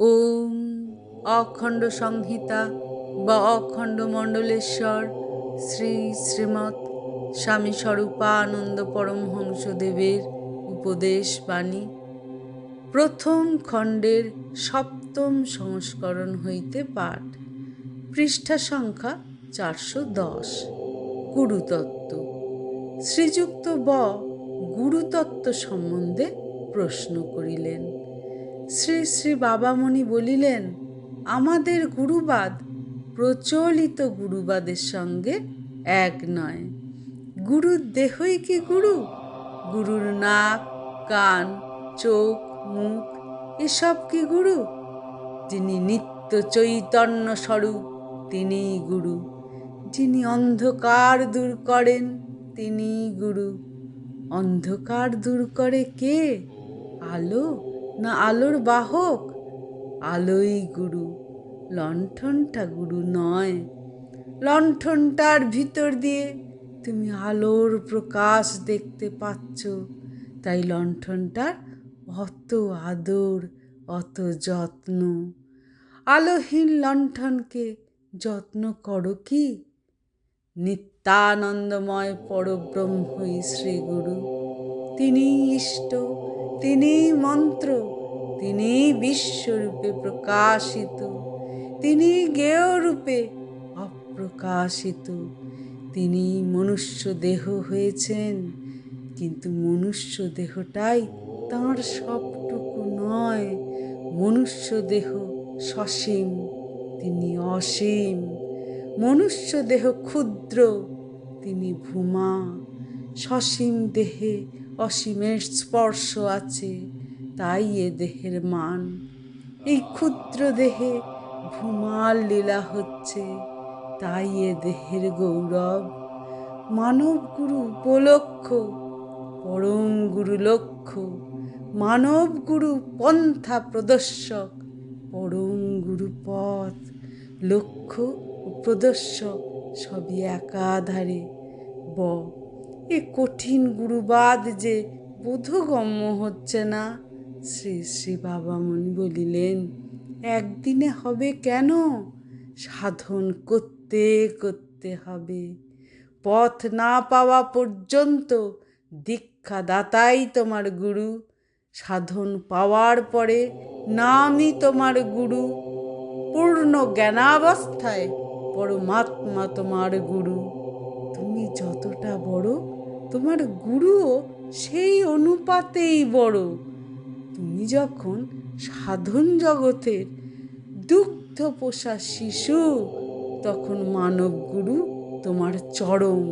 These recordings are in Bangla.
ওম অখণ্ড সংহিতা বা অখণ্ড মণ্ডলেশ্বর, শ্রী শ্রীমৎ স্বামী স্বরূপানন্দ পরমহংসদেবের উপদেশ বাণী। প্রথম খণ্ডের সপ্তম সংস্করণ হইতে পাঠ। পৃষ্ঠা সংখ্যা চারশো দশ। গুরুতত্ত্ব। শ্রীযুক্ত ব গুরুতত্ত্ব সম্বন্ধে প্রশ্ন করিলেন। শ্রী শ্রী বাবামণি বলিলেন, আমাদের গুরুবাদ প্রচলিত গুরুবাদের সঙ্গে এক নয়। গুরুর দেহই কি গুরু? গুরুর নাক, কান, চোখ, মুখ, এসব কি গুরু? যিনি নিত্য চৈতন্য স্বরূপ, তিনিই গুরু। যিনি অন্ধকার দূর করেন, তিনিই গুরু। অন্ধকার দূর করে কে? আলো? না আলোর বাহক? আলোই গুরু, লণ্ঠনটা গুরু নয়। লণ্ঠনটার ভিতর দিয়ে তুমি আলোর প্রকাশ দেখতে পাচ্ছ। তাই লণ্ঠনটার অত আদর, অত যত্ন। আলোহীন লণ্ঠনকে যত্ন করো কি? নিত্যানন্দময় পরব্রহ্মই শ্রীগুরু। তিনি ইষ্ট তিনি মন্ত্র, তিনি বিশ্বরূপে প্রকাশিত, তিনি জ্ঞেয় রূপে অপ্রকাশিত। তিনি মনুষ্য দেহ হয়েছেন, কিন্তু মনুষ্য দেহটাই তাঁর সবটুকু নয়। মনুষ্য দেহ সসীম, তিনি অসীম। মনুষ্য দেহ ক্ষুদ্র, তিনি ভূমা। সসীম দেহে অসীমের স্পর্শ আছে, তাই এ দেহের মান। এই ক্ষুদ্র দেহে ভূমার লীলা হচ্ছে, তাই এ দেহের গৌরব। মানব গুরু উপলক্ষ, পরম গুরু লক্ষ্য মানব গুরু পন্থা প্রদর্শক, পরম গুরু পথ, লক্ষ্য প্রদর্শক সবই একাধারে ব। এ কঠিন গুরুবাদ যে বোধগম্য হচ্ছে না। শ্রী শ্রী বাবামণি বলিলেন, একদিনে হবে কেন? সাধন করতে করতে হবে। পথ না পাওয়া পর্যন্ত দীক্ষাদাতাই তোমার গুরু। সাধন পাওয়ার পরে নামই তোমার গুরু। পূর্ণ জ্ঞানাবস্থায় পরমাত্মা তোমার গুরু। তুমি যতটা বড় তোমার গুরুও সেই অনুপাতেই বড়। তুমি যখন সাধন জগতের দুগ্ধ পোষা শিশু, তখন মানব গুরু তোমার চরম।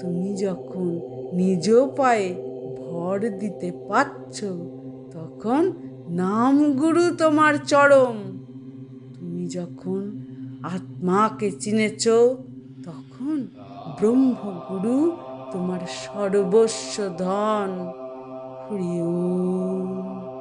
তুমি যখন নিজ পায়ে ভর দিতে পারছ, তখন নাম গুরু তোমার চরম। তুমি যখন আত্মাকে চিনেছ, তখন ব্রহ্মগুরু তোমার সর্বস্ব ধন হরি ওম।